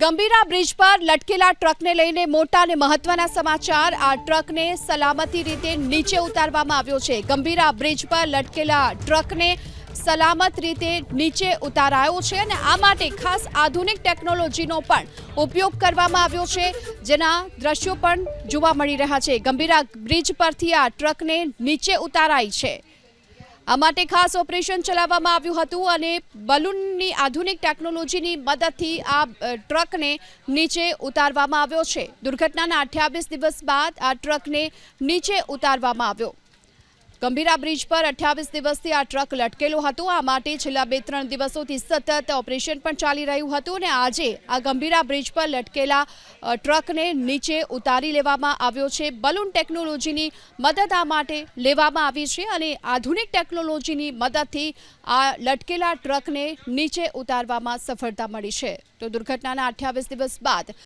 Gambhira bridge પર લટકેલા ટ્રકને લઈને મોટા અને મહત્વના સમાચાર. આ ટ્રકને સલામતી રીતે નીચે ઉતારવામાં આવ્યો છે. ગંભીરા બ્રિજ પર લટકેલા ટ્રકને સલામત રીતે નીચે ઉતારાયો છે અને આ માટે ખાસ આધુનિક ટેકનોલોજીનો પણ ઉપયોગ કરવામાં આવ્યો છે. જેના દ્રશ્યો પણ જોવા મળી રહ્યા છે. ગંભીરા બ્રિજ પરથી આ ટ્રકને નીચે ઉતારાઈ છે. આ માટે ખાસ ઓપરેશન ચલાવવામાં આવ્યું હતું અને બલૂનની આધુનિક ટેકનોલોજીની મદદથી આ ટ્રકને નીચે ઉતારવામાં આવ્યો છે. દુર્ઘટનાના અઠ્યાવીસ દિવસ બાદ આ ટ્રકને નીચે ઉતારવામાં આવ્યો. ગંભીરા બ્રિજ પર અઠ્યાવીસ દિવસથી આ ટ્રક લટકેલો હતો. આ માટે છેલ્લા બે ત્રણ દિવસોથી સતત ઓપરેશન પણ ચાલી રહ્યું હતું અને આજે આ ગંભીરા બ્રિજ પર લટકેલા ટ્રકને નીચે ઉતારી લેવામાં આવ્યો છે. બલૂન ટેકનોલોજીની મદદ આ માટે લેવામાં આવી છે અને આધુનિક ટેકનોલોજીની મદદથી આ લટકેલા ટ્રકને નીચે ઉતારવામાં સફળતા મળી છે. તો દુર્ઘટનાના અઠ્યાવીસ દિવસ બાદ